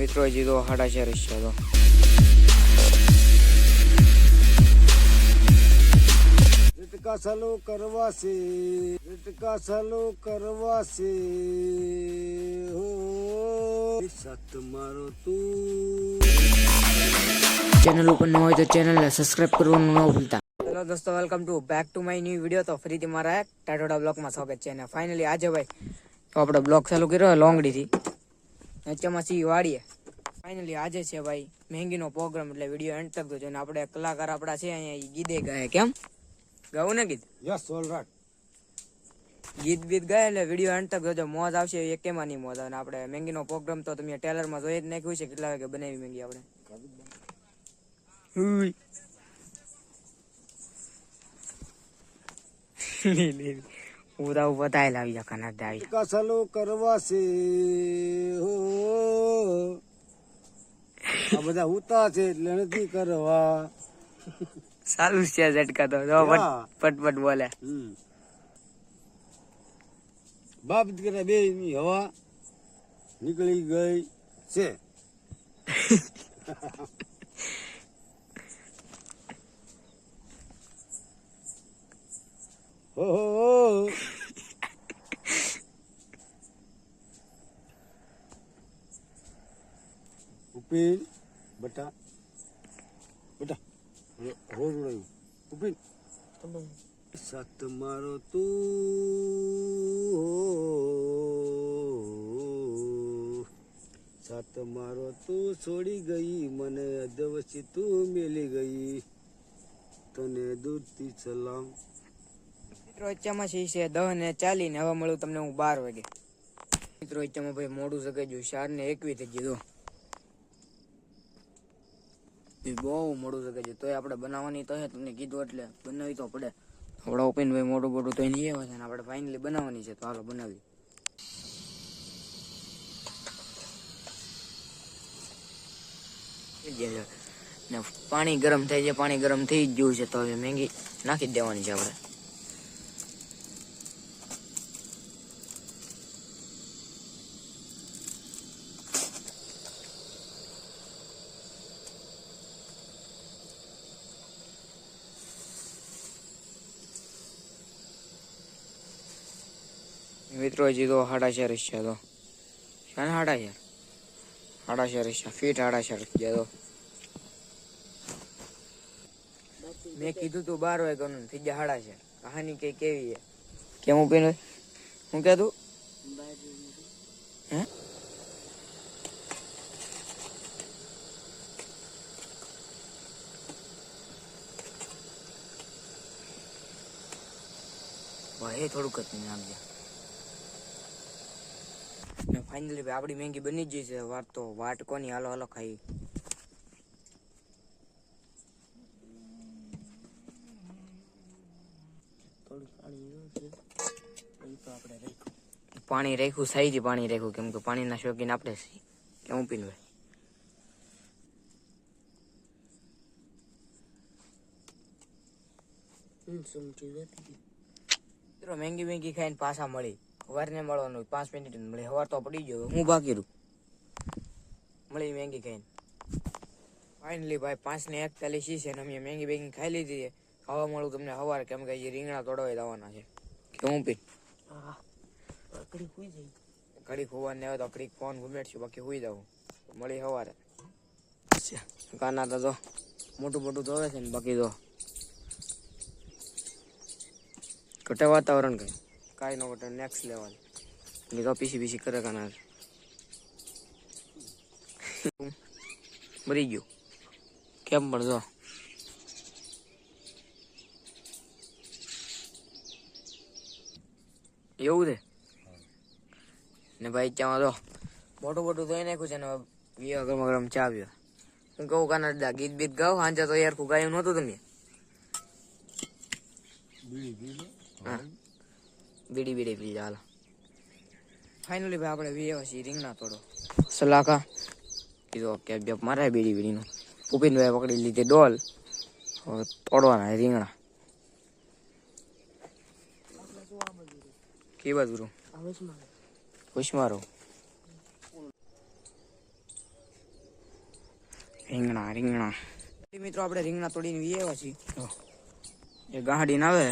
મિત્રો હજી તો સાડા ચાર જ છે તો. ઝટકા ચાલુ કરવા છે ઝટકા ચાલુ કરવા છે હો સત મારો તું. ચેનલ ઉપર ન હોય તો ચેનલને સબસ્ક્રાઇબ કરવાનું ન ભૂલતા. હેલો દોસ્તો welcome to back to my new video તો ફરીથી મારા એક ટાટોડા બ્લોગમાં સ્વાગત છે. અને ફાઇનલી આજે ભાઈ તો આપણે બ્લોગ ચાલુ કર્યો લોંગડીથી. નીચેમાં સી વાળીએ. ફાઇનલી આજે છે ભાઈ મહેંગીનો પ્રોગ્રામ એટલે વીડિયો એન્ડ તક જોજો આપણે કલાકાર આપણા છે અહીંયા ઈ ગીતે ગાય. કેમ? ગાવું ને ગીત? યસ ઓલ રાઈટ ગીત બીત ગાય એટલે વીડિયો એન્ડ તક જોજો મોજ આવશે એકેમાં નહીં મોજ આવે. આપણે મહેંગીનો પ્રોગ્રામ તો તમે ટેલરમાં જોઈ જ નાખ્યું છે. કેટલા વાગે બનાવી મહેંગી આપણે? હુઈ. ઉરા બતાવી લાવી જા કના દાવી કસલો કરવા છે. આ બધા ઉતા છે એટલે નથી કરવા. સારું છે ઝટકા તો. જો પટ બોલે. બાપ દીકરા બે ની હવા નીકળી ગઈ છે. હો. ઉપીન બટા. બટા. રોડ ઉડાયું. ઉપીન. સત મારો તું. સત મારો તું છોડી ગઈ. મને અદવસી તું મેલી ગઈ. તને દૂરથી સલામ. મિત્રો વચ્ચામાં છે છે? દહ ને ચાલીને હવે મળું તમને હું બાર વાગે. મિત્રો વચ્ચામાં ભાઈ મોડું શકે જો ચાર ને એકવી થઈ ગયું એ બહુ મોડું શકે છે તોય આપણે બનાવવાની તો હે, તમને કીધું એટલે બનાવી તો પડે. આપણા ઓપીન ભાઈ મોટું મોટું તો નહીં આવે છે ને આપણે ફાઇનલી બનાવવાની છે, તો હાલો બનાવી. ને પાણી ગરમ થાય છે, પાણી ગરમ થઈ જ ગયું છે, તો હવે મેંગી નાખી દેવાની છે આપણે. મિત્રો, હજી તો સાડા ચાર છે તો. શાને સાડા ચાર સાડા ચાર છે. ફીટ સાડા ચાર જ તો. મેં કીધું તું બાર વાગ્યાનું થઈ ગયા સાડા ચાર કહાની કઈ કેવી છે? કેમ ઊભી હું કહેતું હે? ભાઈ થોડુંક જ નહીં નાખજે ને ફાઇનલી ભાઈ આપણી મેંગી બની જ છે. વાત તો વાટ કોની? હાલો હાલો ખાઈ. પાણી રાખ્યું. સાઈજી પાણી રાખ્યું. કેમ કે પાણીના શોખીન આપણે છીએ. કેમ પીને ભાઈ? મિત્રો મેંગી મેંગી ખાઈને પાછા મળી. સવારને મળવાનું પાંચ મિનિટ મળે. હવાર તો પડી ગયો હું બાકી રહું. મળી મેંગી ખાઈને. ફાઇનલી ભાઈ પાંચ ને એકતાલીસ છે ને અમે મેંગી બેંગી ખાઈ લીધી છે. ખાવા મળું તમને સવારે કેમ કે રીંગણા તોડવા જવાના છે. કે હું પી? ઘડી ખોવાને આવે તો ઘડી ફોન ઘુમેડશું બાકી હુઈ જાઉં. મળી સવારે કાના તો જો મોટું મોટું ધોવે છે ને બાકી તો. ઘટે વાતાવરણ કઈ. કાંઈ નો ઘટે નેક્સ્ટ લેવલ ને તો પીસી પીસી કરે કાના મરી ગયું. કેમ પણ જો. એવું છે? ને ભાઈ ચામાં તો મોટું મોટું ધોઈ નાખ્યું છે ને વીવા ગરમ ગરમ ચા પીવા. હું કહું કાના દાદા ગીત બીત ગાવ સાંજે તો યાર ગાયું નહોતું તમે. હા. બીડી બીડી પી ચાલો ફાઇનલી ભાઈ આપણે વીવા છીએ રીંગણા તોડો. સલાકા. કીધો કે બે મારે બીડી બીડીનું ઉપીનભાઈ પકડી લીધી ડોલ. તોડવાના રીંગણા. કે બાજુ રૂ ઉસમારો રીંગણા રીંગણા. મિત્રો આપણે રીંગણા તોડીને વીએ છીએ. જો. ના ગાડીને આવે?